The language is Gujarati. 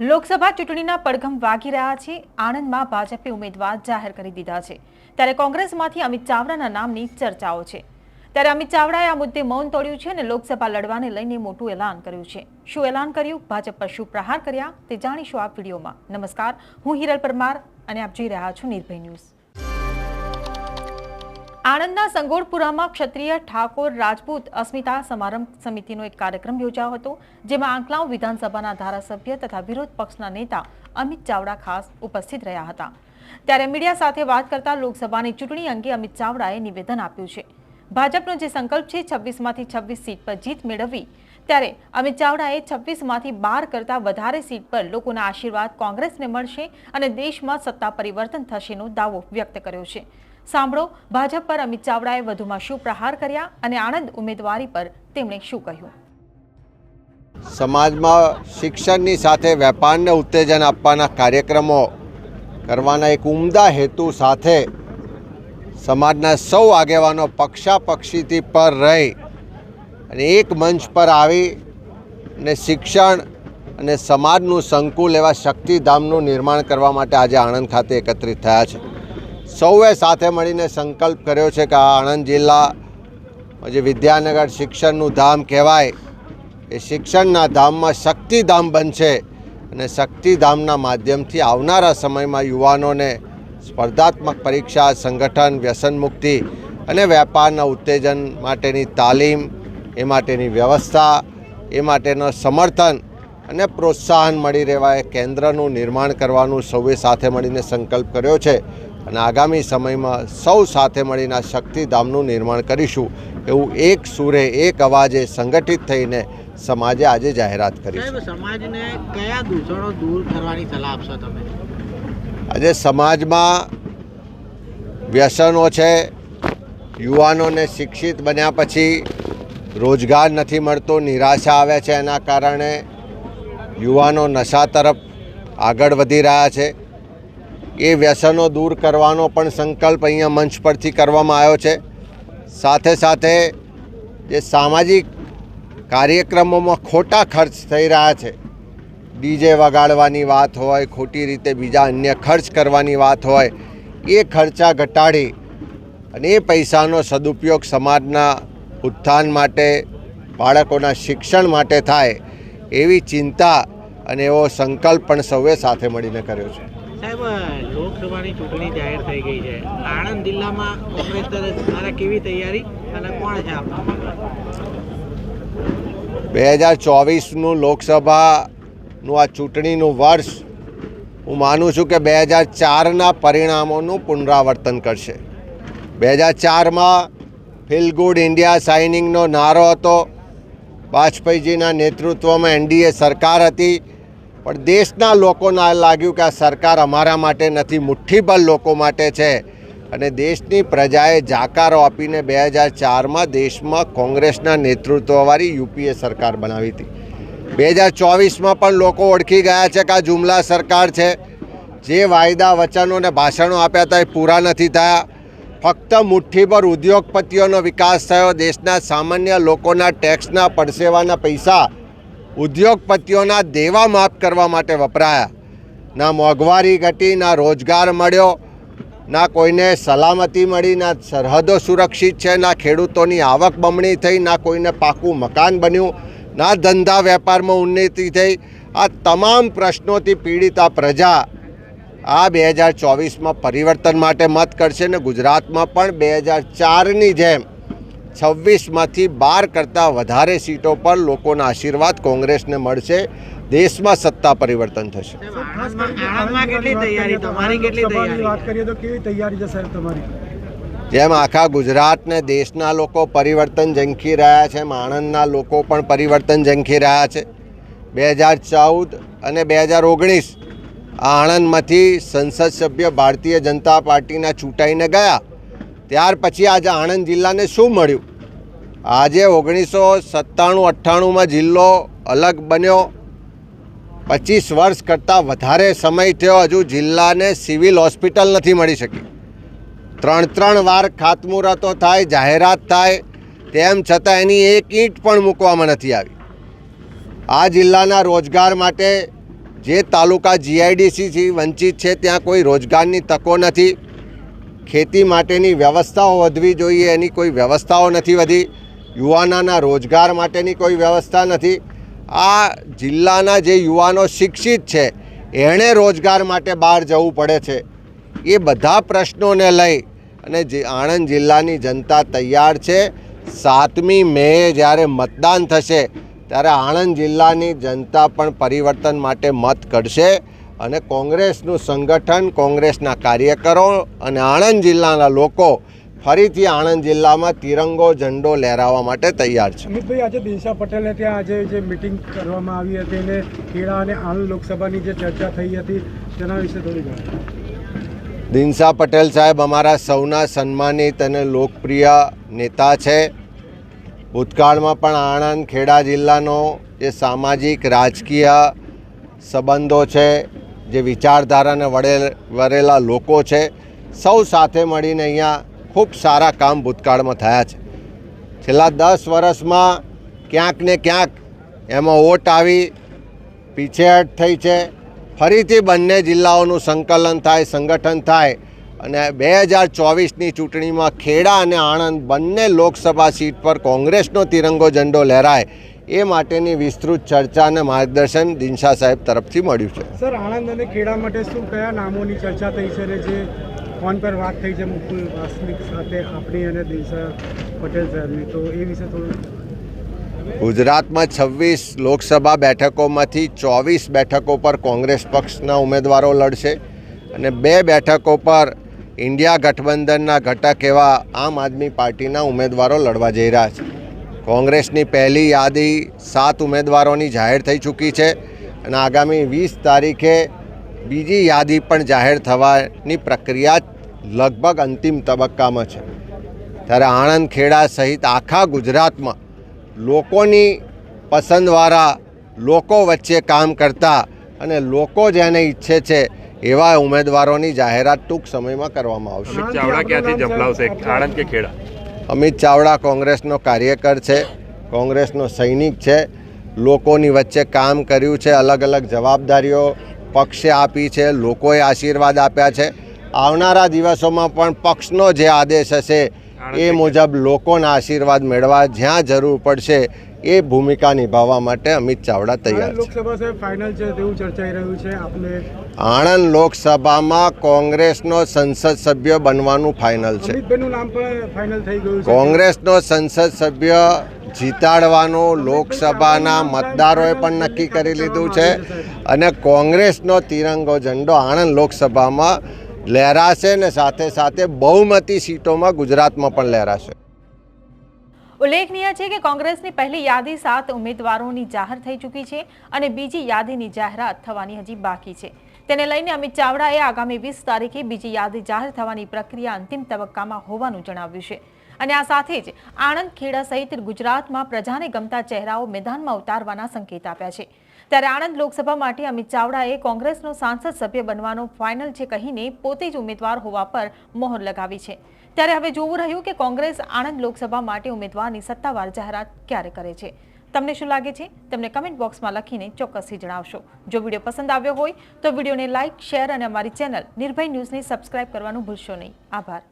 લોકસભા ચૂંટણીના પડઘમ વાગી રહ્યા છે. આણંદમાં ભાજપે ઉમેદવાર જાહેર કરી દીધા છે. ત્યારે કોંગ્રેસમાંથી અમિત ચાવડાના નામની ચર્ચાઓ છે. ત્યારે અમિત ચાવડાએ આ મુદ્દે મૌન તોડ્યું છે અને લોકસભા લડવાને લઈને મોટું એલાન કર્યું છે. શું એલાન કર્યું? ભાજપ પર શું પ્રહાર કર્યા? તે જાણીશું આ વિડીયોમાં. નમસ્કાર. હું હિરલ પરમાર અને આપ જોઈ રહ્યા છો નિર્ભય ન્યૂઝ. આણંદના સંગોળપુરામાં ક્ષત્રિય ઠાકોર રાજપૂત અસ્મિતા સમારંભ સમિતિનો એક કાર્યક્રમ યોજાયો હતો, જેમાં આંકલાવ વિધાનસભાના ધારાસભ્ય તથા વિરોધ પક્ષના નેતા અમિત ચાવડા ખાસ ઉપસ્થિત રહ્યા હતા. ત્યારે મીડિયા સાથે વાત કરતા લોકસભાની ચૂંટણી અંગે અમિત ચાવડાએ નિવેદન આપ્યું છે. ભાજપનો જે સંકલ્પ છે, છવ્વીસમાંથી છવ્વીસ સીટ પર જીત મેળવવી, ત્યારે અમિત ચાવડાએ છવ્વીસમાંથી બાર કરતાં વધારે સીટ પર લોકોના આશીર્વાદ કોંગ્રેસને મળશે અને દેશમાં સત્તા પરિવર્તન થશેનો દાવો વ્યક્ત કર્યો છે. સાંભળો, ભાજપ પર અમિત ચાવડાએ વધુમાં શું પ્રહાર કર્યા અને આણંદ ઉમેદવારી પર તેમણે શું કહ્યું? સમાજમાં શિક્ષણની સાથે વેપારને ઉત્તેજન આપવાના કાર્યક્રમો કરવાના એક ઉમદા હેતુ સાથે સમાજના સૌ આગેવાનો પક્ષાપક્ષીથી પર રહી અને એક મંચ પર આવી અને શિક્ષણ અને સમાજનું સંકુલ એવા શક્તિધામનું નિર્માણ કરવા માટે આજે આણંદ ખાતે એકત્રિત થયા છે. સૌએ સાથે મળીને સંકલ્પ કર્યો છે કે આ આણંદ જિલ્લા જે વિદ્યાનગર શિક્ષણનું ધામ કહેવાય, એ શિક્ષણના ધામમાં શક્તિધામ બનશે અને શક્તિધામના માધ્યમથી આવનારા સમયમાં યુવાનોને સ્પર્ધાત્મક પરીક્ષા, સંગઠન વ્યસન મુક્તિ અને વેપારના ઉત્તેજન માટેની તાલીમ, એ માટેની વ્યવસ્થા, એ માટેનો સમર્થન અને પ્રોત્સાહન મળી રહેવા એ કેન્દ્રનું નિર્માણ કરવાનું સૌએ સાથે મળીને સંકલ્પ કર્યો છે. અને આગામી સમયમાં સૌ સાથે મળીને આ શક્તિધામનું નિર્માણ કરીશું એવું એક સુરે એક અવાજે સંગઠિત થઈને સમાજે આજે જાહેરાત કરી સમાજને કયા દૂષણો દૂર કરવાની સલાહ આપશો તમે? આજે સમાજમાં વ્યસનો છે યુવાનોને શિક્ષિત બન્યા પછી રોજગાર નથી મળતો નિરાશા આવે છે એના કારણે યુવાનો નશા તરફ આગળ વધી રહ્યા છે. એ વ્યસનો દૂર કરવાનો પણ સંકલ્પ અહીંયા મંચ પરથી કરવામાં આવ્યો છે. સાથે સાથે જે સામાજિક કાર્યક્રમોમાં ખોટા ખર્ચ થઈ રહ્યા છે. ડીજે વગાડવાની વાત હોય, ખોટી રીતે બીજા અન્ય ખર્ચ કરવાની વાત હોય, એ ખર્ચા ઘટાડી અને એ પૈસાનો સદુપયોગ સમાજના ઉત્થાન માટે, બાળકોના શિક્ષણ માટે થાય, એવી ચિંતા અને એવો સંકલ્પ પણ સૌએ સાથે મળીને કર્યો છે. સાહેબ લોકસભાની ચૂંટણી જાહેર થઈ ગઈ છે. આણંદ જિલ્લામાં કોંગ્રેસ દ્વારા કેવી તૈયારી અને કોણ છે બે હજાર ચોવીસનું લોકસભાનું આ ચૂંટણીનું વર્ષ હું માનું છું કે બે હજાર ચારના પરિણામોનું પુનરાવર્તન કરશે. બે હજાર ચારમાં ફીલ ગુડ ઇન્ડિયા સાઇનિંગનો નારો હતો. વાજપેયીજીના નેતૃત્વમાં એનડીએ સરકાર હતી. પણ દેશના લોકોને લાગ્યું કે આ સરકાર અમારા માટે નથી, મુઠ્ઠીભર લોકો માટે છે. અને દેશની પ્રજાએ જાકારો આપીને બે હજાર ચારમાં દેશમાં કોંગ્રેસના નેતૃત્વવાળી યુપીએ સરકાર બનાવી હતી. બે હજાર ચોવીસમાં પણ લોકો ઓળખી ગયા છે કે આ જુમલા સરકાર છે. જે વાયદા, વચનો અને ભાષણો આપ્યા હતા એ પૂરા નથી થયા. ફક્ત મુઠ્ઠીભર ઉદ્યોગપતિઓનો વિકાસ થયો, દેશના સામાન્ય લોકોના ટેક્સના પડસેવાના પૈસા ઉદ્યોગપતિઓના દેવા માફ કરવા માટે વપરાયા. ના મોંઘવારી ઘટી, ના રોજગાર મળ્યો, ના કોઈને સલામતી મળી, ના સરહદો સુરક્ષિત છે, ના ખેડૂતોની આવક બમણી થઈ, ના કોઈને પાકું મકાન બન્યું, ના ધંધા વેપારમાં ઉન્નતિ થઈ. આ તમામ પ્રશ્નોથી પીડિત આ પ્રજા આ બે હજાર ચોવીસમાં પરિવર્તન માટે મત કરશે ને ગુજરાતમાં પણ બે હજાર ચારની જેમ છવ્વીસમાંથી બાર કરતાં વધારે સીટો પર લોકોના આશીર્વાદ કોંગ્રેસને મળશે. દેશમાં સત્તા પરિવર્તન થશે. સાહેબ, આણંદમાં આણંદમાં કેટલી તૈયારી? તમારી કેટલી લોકસભાની વાત તૈયારી કરીએ તો કેવી તૈયારી છે સાહેબ તમારી? જેમ આખા ગુજરાતને દેશના લોકો પરિવર્તન ઝંખી રહ્યા છે એમ આણંદના લોકો પણ પરિવર્તન ઝંખી રહ્યા છે. બે હજાર ચૌદ અને બે હજાર ઓગણીસ આણંદમાંથી સંસદ સભ્ય ભારતીય જનતા પાર્ટીના ચૂંટાઈને ગયા. ત્યાર પછી આજે આણંદ જિલ્લાને શું મળ્યું? આજે ઓગણીસો સત્તાણું, અઠ્ઠાણુંમાં જિલ્લો અલગ બન્યો. પચીસ વર્ષ કરતાં વધારે સમય થયો હજુ જિલ્લાને સિવિલ હોસ્પિટલ નથી મળી શકી. ત્રણ ત્રણ વાર ખાતમુહૂર્તો થાય, જાહેરાત થાય, તેમ છતાં એની એક ઈંટ પણ મૂકવામાં નથી આવી. આ જિલ્લાના રોજગાર માટે જે તાલુકા જીઆઈડીસીથી વંચિત છે, ત્યાં કોઈ રોજગારની તકો નથી. ખેતી માટેની વ્યવસ્થાઓ વધવી જોઈએ, એની કોઈ વ્યવસ્થાઓ નથી વધી. યુવાનાના રોજગાર માટેની કોઈ વ્યવસ્થા નથી. આ જિલ્લાના જે યુવાનો શિક્ષિત છે, એણે રોજગાર માટે બહાર જવું પડે છે. એ બધા પ્રશ્નોને લઈ અને જે આણંદ જિલ્લાની જનતા તૈયાર છે. સાતમી મે જ્યારે મતદાન થશે, ત્યારે આણંદ જિલ્લાની જનતા પણ પરિવર્તન માટે મત કરશે. અને કોંગ્રેસનું સંગઠન કોંગ્રેસના કાર્યકરો અને આણંદ જિલ્લાના લોકો ફરીથી આણંદ જિલ્લામાં તિરંગો ઝંડો લહેરાવવા માટે તૈયાર છે. અમિતભાઈ આજે દિનશા પટેલે ત્યાં આજે જે મિટિંગ કરવામાં આવી હતી અને ખેડા અને આણંદ લોકસભાની જે ચર્ચા થઈ હતી તેના વિશે થોડી દિનસા પટેલ સાહેબ અમારા સૌના સન્માનિત અને લોકપ્રિય નેતા છે. ભૂતકાળમાં પણ આણંદ ખેડા જિલ્લાનો જે સામાજિક રાજકીય સંબંધો છે. જે વિચારધારાને વડે વરેલા લોકો છે, સૌ સાથે મળીને અહીંયા ખૂબ સારા કામ ભૂતકાળમાં થયા છે. છેલ્લા દસ વર્ષમાં ક્યાંક ને ક્યાંક એમાં ઓટ આવી પીછેહટ થઈ છે. ફરીથી બંને જિલ્લાઓનું સંકલન થાય, સંગઠન થાય અને બે હજાર ચોવીસની ચૂંટણીમાં ખેડા અને આણંદ બંને લોકસભા સીટ પર કોંગ્રેસનો તિરંગો ઝંડો લહેરાય. એ માટેની વિસ્તૃત ચર્ચા અને માર્ગદર્શન દિનશા સાહેબ તરફથી મળ્યું છે. સર આણંદ અને ખેડા માટે શું કયા નામોની ચર્ચા થઈ છે અને જે ફોન પર વાત થઈ છે મુકુલ વાસનિક સાથે આપણી અને દિનશા પટેલ સાહેબની? તો એ વિશે થોડું ગુજરાતમાં છવ્વીસ લોકસભા બેઠકોમાંથી ચોવીસ બેઠકો પર કોંગ્રેસ પક્ષના ઉમેદવારો લડશે અને બે બેઠકો પર ઇન્ડિયા ગઠબંધનના ઘટક એવા આમ આદમી પાર્ટીના ઉમેદવારો લડવા જઈ રહ્યા છે. કોંગ્રેસની પહેલી યાદી સાત ઉમેદવારોની જાહેર થઈ ચૂકી છે અને આગામી વીસ તારીખે બીજી યાદી પણ જાહેર થવાની પ્રક્રિયા લગભગ અંતિમ તબક્કામાં છે. ત્યારે આણંદ ખેડા સહિત આખા ગુજરાતમાં લોકોની પસંદવાળા લોકો વચ્ચે કામ કરતા અને લોકો જેને ઈચ્છે છે એવા ઉમેદવારોની જાહેરાત ટૂંક સમયમાં કરવામાં આવશે. ચાવડા ક્યાંથી જંપલાવશે? આણંદ કે ખેડા? અમિત ચાવડા કોંગ્રેસનો કાર્યકર છે કોંગ્રેસનો સૈનિક છે લોકોની વચ્ચે કામ કર્યું છે અલગ અલગ જવાબદારીઓ પક્ષે આપી છે લોકોએ આશીર્વાદ આપ્યા છે. આવનારા દિવસોમાં પણ પક્ષનો જે આદેશ હશે એ મુજબ લોકોના આશીર્વાદ મેળવવા જ્યાં જરૂર પડશે એ ભૂમિકા નિભાવવા માટે અમિત ચાવડા તૈયાર છે. ફાઇનલ છે તેવું ચર્ચાઈ રહ્યું છે. આપને આણંદ લોકસભામાં કોંગ્રેસનો સંસદ સભ્ય બનવાનું ફાઇનલ છે. કોંગ્રેસનો સંસદ સભ્ય જીતાડવાનું લોકસભાના મતદારોએ પણ નક્કી કરી લીધું છે. અને કોંગ્રેસનો તિરંગો ઝંડો આણંદ લોકસભામાં લહેરાશે ને સાથે સાથે બહુમતી સીટોમાં ગુજરાતમાં પણ લહેરાશે. ઉલ્લેખનીય છે કે કોંગ્રેસની પહેલી યાદી સાત ઉમેદવારોની જાહેર થઈ ચૂકી છે અને બીજી યાદીની જાહેરાત થવાની હજી બાકી છે. તેને લઈને અમિત ચાવડાએ આગામી વીસ તારીખે બીજી યાદી જાહેર થવાની પ્રક્રિયા અંતિમ તબક્કામાં હોવાનું જણાવ્યું છે. અને આ સાથે જ આણંદ ખેડા સહિત ગુજરાતમાં પ્રજાને ગમતા ચહેરાઓ મેદાનમાં ઉતારવાના સંકેત આપ્યા છે. ત્યારે આણંદ લોકસભા માટે અમિત ચાવડાએ કોંગ્રેસનો સાંસદ સભ્ય બનવાનો ફાઇનલ છે કહીને પોતે જ ઉમેદવાર હોવા પર મોહર લગાવી છે. ત્યારે હવે જોવું રહ્યું કે કોંગ્રેસ આણંદ લોકસભા માટે ઉમેદવારની સત્તાવાર જાહેરાત ક્યારે કરે છે. તમને શું લાગે છે? તમને કમેન્ટ બોક્સમાં લખીને ચોક્કસથી જણાવશો. જો વીડિયો પસંદ આવ્યો હોય તો વિડીયોને લાઇક શેર અને અમારી ચેનલ નિર્ભય ન્યૂઝને સબસ્ક્રાઇબ કરવાનું ભૂલશો નહીં. આભાર.